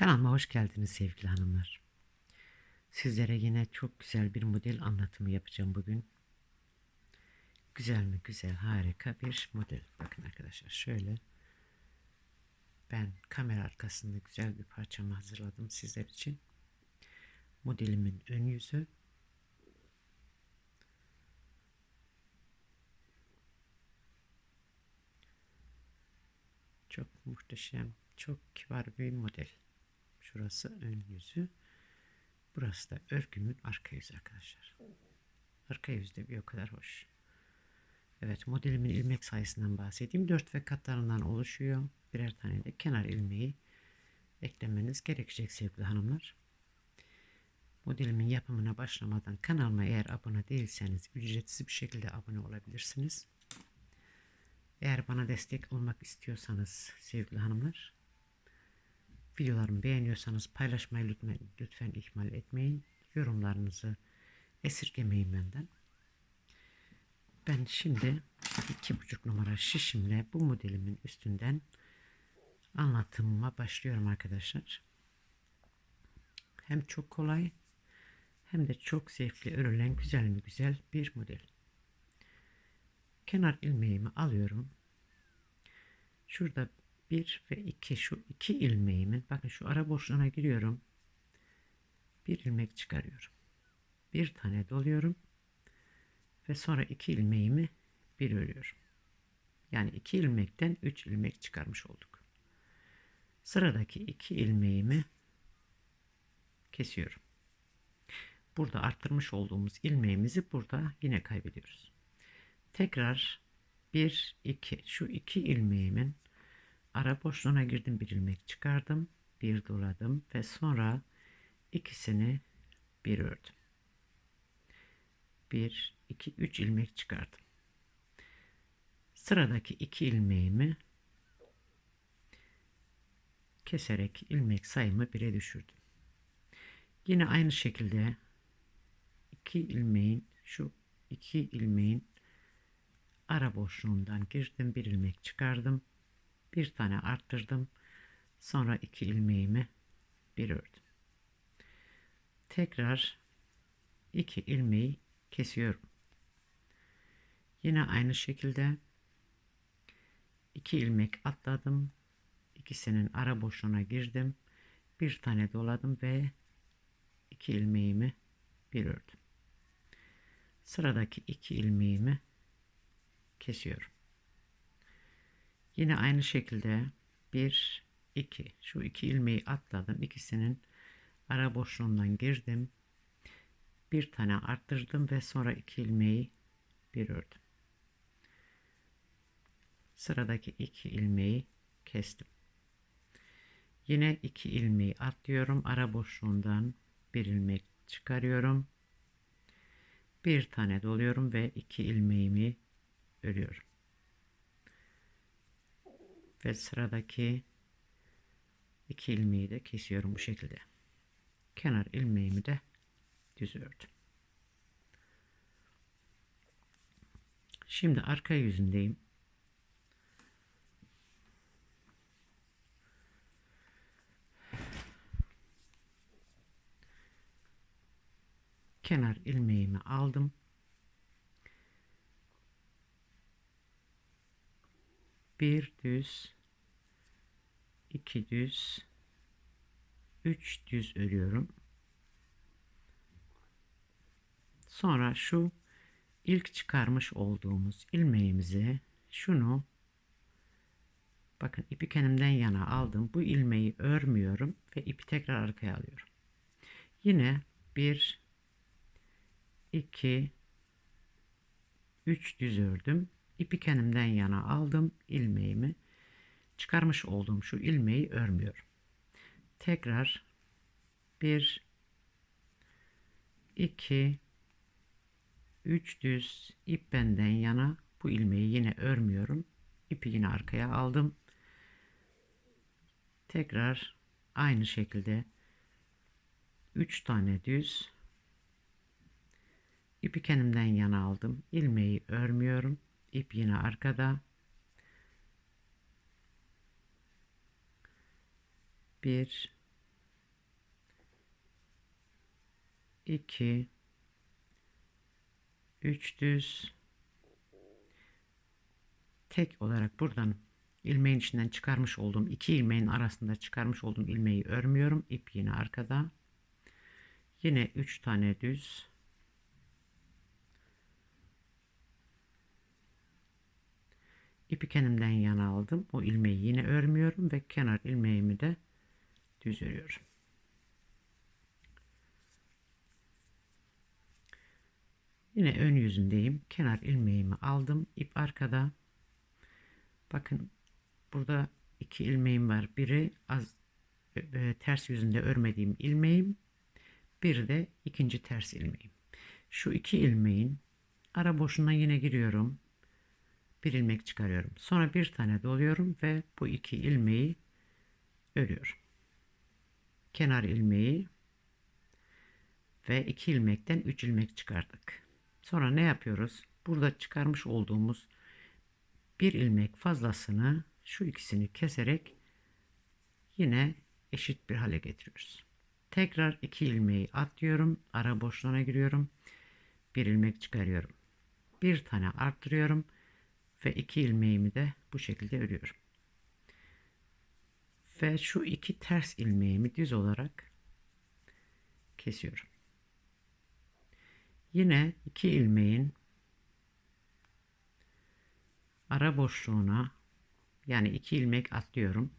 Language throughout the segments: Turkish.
Kanalıma hoş geldiniz sevgili hanımlar. Sizlere yine çok güzel bir model anlatımı yapacağım bugün. Güzel mi? Güzel, harika bir model. Bakın arkadaşlar şöyle. Ben kamera arkasında güzel bir parçamı hazırladım sizler için. Modelimin ön yüzü. Çok muhteşem, çok kibar bir model. Şurası ön yüzü. Burası da örgümün arka yüzü arkadaşlar. Arka yüzde bir o kadar hoş. Evet modelimin ilmek sayısından bahsedeyim. 4 ve katlarından oluşuyor. Birer tane de kenar ilmeği eklemeniz gerekecek sevgili hanımlar. Modelimin yapımına başlamadan kanalıma eğer abone değilseniz ücretsiz bir şekilde abone olabilirsiniz. Eğer bana destek olmak istiyorsanız sevgili hanımlar Videolarımı beğeniyorsanız paylaşmayı lütfen, lütfen ihmal etmeyin. Yorumlarınızı esirgemeyin benden. Ben şimdi iki buçuk numara şişimle bu modelimin üstünden anlatımıma başlıyorum arkadaşlar. Hem çok kolay hem de çok zevkli örülen güzel mi güzel bir model. Kenar ilmeğimi alıyorum. Şurada 1 ve 2 şu iki ilmeğimin bakın şu ara boşluğuna giriyorum. Bir ilmek çıkarıyorum. Bir tane doluyorum. Ve sonra iki ilmeğimi bir örüyorum. Yani iki ilmekten 3 ilmek çıkarmış olduk. Sıradaki iki ilmeğimi kesiyorum. Burada arttırmış olduğumuz ilmeğimizi burada yine kaybediyoruz. Tekrar 1 2 şu iki ilmeğimin ara boşluğuna girdim bir ilmek çıkardım bir doladım ve sonra ikisini bir ördüm. Bir iki üç ilmek çıkardım. Sıradaki iki ilmeğimi keserek ilmek sayımı bire düşürdüm. Yine aynı şekilde iki ilmeğin şu iki ilmeğin ara boşluğundan girdim bir ilmek çıkardım bir tane arttırdım. Sonra iki ilmeğimi bir ördüm. Tekrar iki ilmeği kesiyorum. Yine aynı şekilde iki ilmek atladım. İkisinin ara boşluğuna girdim. Bir tane doladım ve iki ilmeğimi bir ördüm. Sıradaki iki ilmeğimi kesiyorum. Yine aynı şekilde 1 2 şu iki ilmeği atladım. ikisinin ara boşluğundan girdim. Bir tane arttırdım ve sonra iki ilmeği bir ördüm. Sıradaki iki ilmeği kestim. Yine iki ilmeği atlıyorum. Ara boşluğundan bir ilmek çıkarıyorum. Bir tane doluyorum ve iki ilmeğimi örüyorum ve sıradaki iki ilmeği de kesiyorum bu şekilde. Kenar ilmeğimi de düz ördüm. Şimdi arka yüzündeyim. Kenar ilmeğimi aldım. Bir düz iki düz üç düz örüyorum. Sonra şu ilk çıkarmış olduğumuz ilmeğimizi şunu bakın ipi kendimden yana aldım. Bu ilmeği örmüyorum ve ipi tekrar arkaya alıyorum. Yine bir iki üç düz ördüm ipi kendimden yana aldım ilmeğimi çıkarmış olduğum şu ilmeği örmüyorum. Tekrar 1 2 3 düz ip benden yana bu ilmeği yine örmüyorum. İpi yine arkaya aldım. Tekrar aynı şekilde 3 tane düz ipi kendimden yana aldım. İlmeği örmüyorum ip yine arkada. Bir, iki, üç düz. Tek olarak buradan ilmeğin içinden çıkarmış olduğum iki ilmeğin arasında çıkarmış olduğum ilmeği örmüyorum. İp yine arkada. Yine üç tane düz. İpi kendimden yana aldım. O ilmeği yine örmüyorum ve kenar ilmeğimi de düz örüyorum. Yine ön yüzündeyim. Kenar ilmeğimi aldım. İp arkada. Bakın burada iki ilmeğim var. Biri az e, ters yüzünde örmediğim ilmeğim. Bir de ikinci ters ilmeğim. Şu iki ilmeğin ara boşluğuna yine giriyorum. Bir ilmek çıkarıyorum. Sonra bir tane doluyorum ve bu iki ilmeği örüyorum. Kenar ilmeği ve iki ilmekten üç ilmek çıkardık. Sonra ne yapıyoruz? Burada çıkarmış olduğumuz bir ilmek fazlasını şu ikisini keserek yine eşit bir hale getiriyoruz. Tekrar iki ilmeği atlıyorum. Ara boşluğuna giriyorum. Bir ilmek çıkarıyorum. Bir tane arttırıyorum. Ve iki ilmeğimi de bu şekilde örüyorum. Ve şu iki ters ilmeğimi düz olarak kesiyorum. Yine iki ilmeğin ara boşluğuna yani iki ilmek atlıyorum.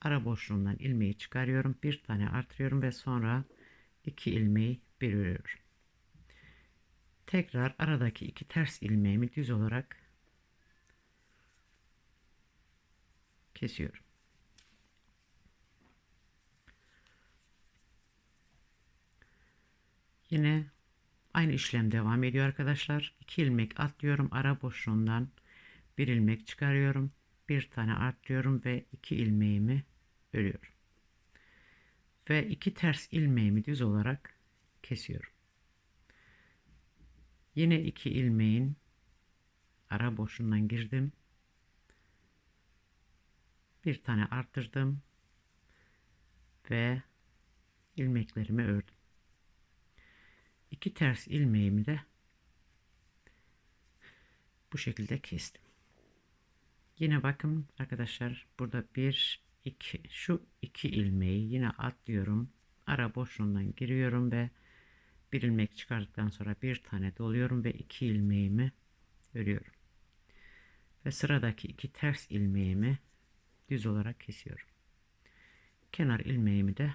Ara boşluğundan ilmeği çıkarıyorum. Bir tane artırıyorum ve sonra iki ilmeği bir örüyorum. Tekrar aradaki iki ters ilmeğimi düz olarak kesiyorum. Yine aynı işlem devam ediyor arkadaşlar. 2 ilmek atlıyorum ara boşluğundan bir ilmek çıkarıyorum. Bir tane arttırıyorum ve iki ilmeğimi örüyorum. Ve iki ters ilmeğimi düz olarak kesiyorum. Yine iki ilmeğin ara boşluğundan girdim. Bir tane arttırdım ve ilmeklerimi ördüm. İki ters ilmeğimi de bu şekilde kestim. Yine bakın arkadaşlar burada bir iki şu iki ilmeği yine atlıyorum. Ara boşluğundan giriyorum ve bir ilmek çıkardıktan sonra bir tane doluyorum ve iki ilmeğimi örüyorum. Ve sıradaki iki ters ilmeğimi düz olarak kesiyorum. Kenar ilmeğimi de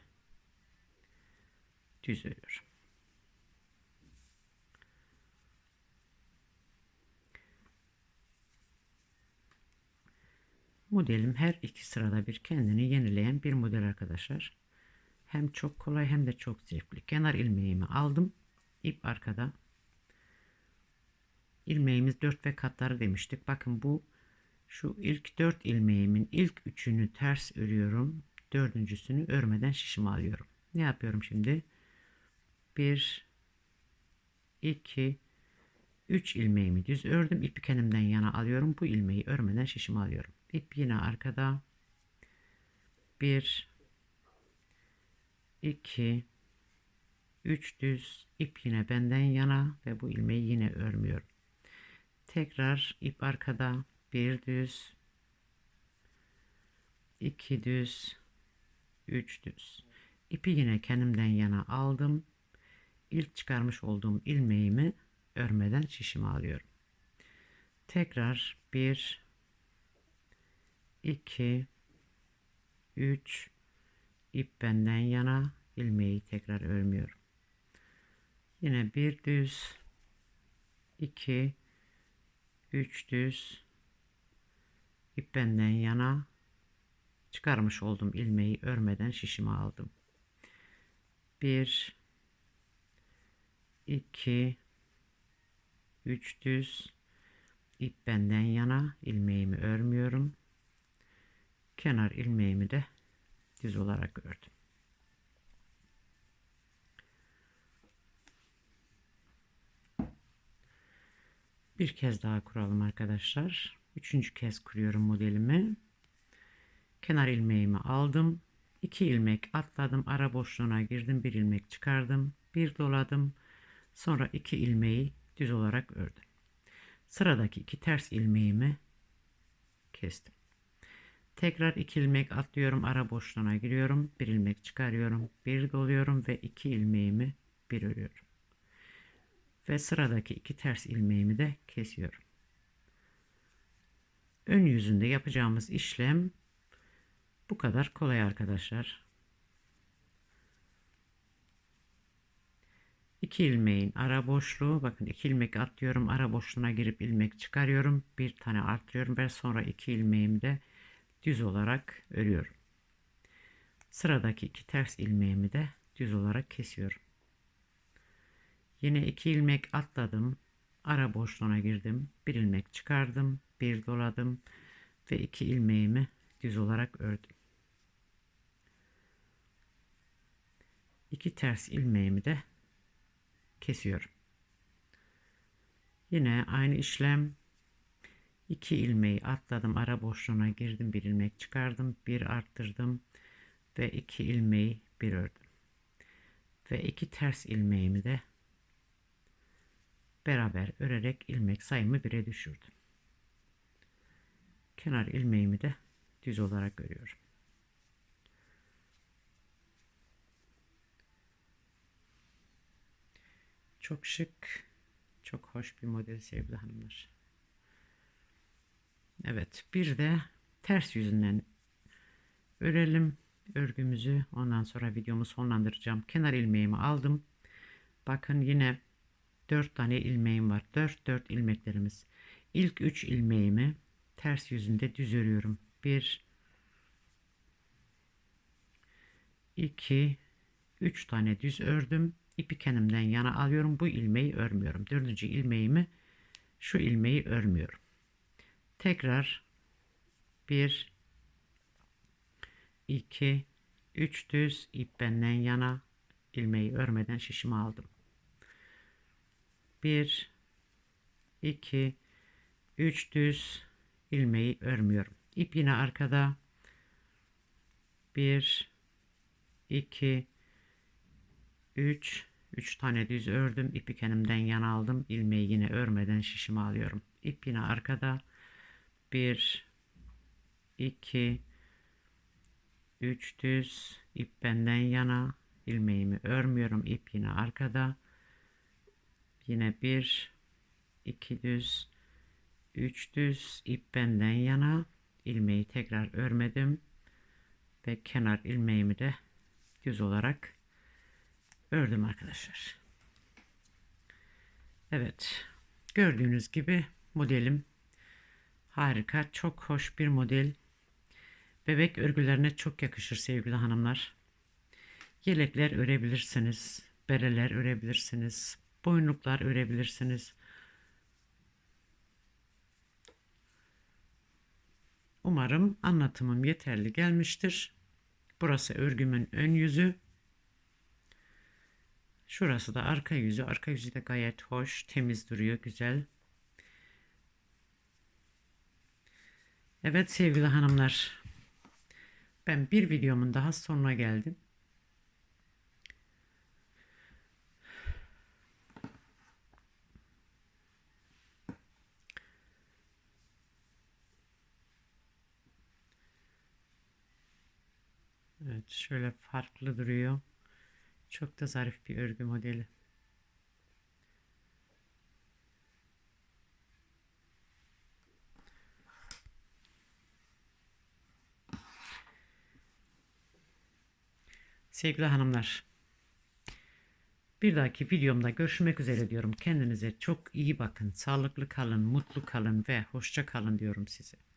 düz örüyorum. Modelim her iki sırada bir kendini yenileyen bir model arkadaşlar. Hem çok kolay hem de çok zevkli. Kenar ilmeğimi aldım. İp arkada. İlmeğimiz 4 ve katları demiştik. Bakın bu şu ilk 4 ilmeğimin ilk üçünü ters örüyorum. Dördüncüsünü örmeden şişimi alıyorum. Ne yapıyorum şimdi? 1 2 3 ilmeğimi düz ördüm. İpi kendimden yana alıyorum. Bu ilmeği örmeden şişimi alıyorum. İp yine arkada. 1 2 3 düz ip yine benden yana ve bu ilmeği yine örmüyorum. Tekrar ip arkada bir düz. 2 düz. 3 düz. İpi yine kendimden yana aldım. İlk çıkarmış olduğum ilmeğimi örmeden şişimi alıyorum. Tekrar 1 2 3 ip benden yana. İlmeği tekrar örmüyorum. Yine bir düz. 2 3 düz ip benden yana çıkarmış olduğum ilmeği örmeden şişimi aldım. 1 2 3 düz ip benden yana ilmeğimi örmüyorum kenar ilmeğimi de düz olarak ördüm. Bir kez daha kuralım arkadaşlar. Üçüncü kez kuruyorum modelimi. Kenar ilmeğimi aldım. 2 ilmek atladım. Ara boşluğuna girdim. Bir ilmek çıkardım. bir doladım. Sonra iki ilmeği düz olarak ördüm. Sıradaki iki ters ilmeğimi kestim. Tekrar iki ilmek atlıyorum. Ara boşluğuna giriyorum. Bir ilmek çıkarıyorum. Bir doluyorum ve iki ilmeğimi bir örüyorum. Ve sıradaki iki ters ilmeğimi de kesiyorum. Ön yüzünde yapacağımız işlem bu kadar kolay arkadaşlar. İki ilmeğin ara boşluğu bakın iki ilmek atlıyorum ara boşluğuna girip ilmek çıkarıyorum bir tane artırıyorum ve sonra iki ilmeğimi de düz olarak örüyorum. Sıradaki iki ters ilmeğimi de düz olarak kesiyorum. Yine iki ilmek atladım. Ara boşluğuna girdim. Bir ilmek çıkardım. Bir doladım. Ve iki ilmeğimi düz olarak ördüm. İki ters ilmeğimi de kesiyorum. Yine aynı işlem 2 ilmeği atladım ara boşluğuna girdim bir ilmek çıkardım bir arttırdım ve 2 ilmeği bir ördüm ve 2 ters ilmeğimi de beraber örerek ilmek sayımı 1'e düşürdüm kenar ilmeğimi de düz olarak örüyorum çok şık çok hoş bir model sevgili hanımlar Evet bir de ters yüzünden örelim örgümüzü. Ondan sonra videomu sonlandıracağım. Kenar ilmeğimi aldım. Bakın yine 4 tane ilmeğim var. 4 4 ilmeklerimiz. İlk 3 ilmeğimi ters yüzünde düz örüyorum. 1 2 3 tane düz ördüm. İpi kendimden yana alıyorum. Bu ilmeği örmüyorum. Dördüncü ilmeğimi şu ilmeği örmüyorum. Tekrar 1 2 3 düz ip benden yana ilmeği örmeden şişimi aldım. 1 2 3 düz ilmeği örmüyorum. İp yine arkada. 1 2 3 3 tane düz ördüm. İpi kendimden yana aldım. ilmeği yine örmeden şişimi alıyorum. İp yine arkada. 1 2 3 düz ip benden yana ilmeğimi örmüyorum ip yine arkada yine 1 2 düz 3 düz ip benden yana ilmeği tekrar örmedim ve kenar ilmeğimi de düz olarak ördüm arkadaşlar. Evet gördüğünüz gibi modelim Harika, çok hoş bir model. Bebek örgülerine çok yakışır sevgili hanımlar. Yelekler örebilirsiniz, bereler örebilirsiniz, boynluklar örebilirsiniz. Umarım anlatımım yeterli gelmiştir. Burası örgümün ön yüzü. Şurası da arka yüzü. Arka yüzü de gayet hoş, temiz duruyor, güzel. Evet sevgili hanımlar. Ben bir videomun daha sonuna geldim. Evet şöyle farklı duruyor. Çok da zarif bir örgü modeli. Sevgili hanımlar. Bir dahaki videomda görüşmek üzere diyorum. Kendinize çok iyi bakın. Sağlıklı kalın, mutlu kalın ve hoşça kalın diyorum size.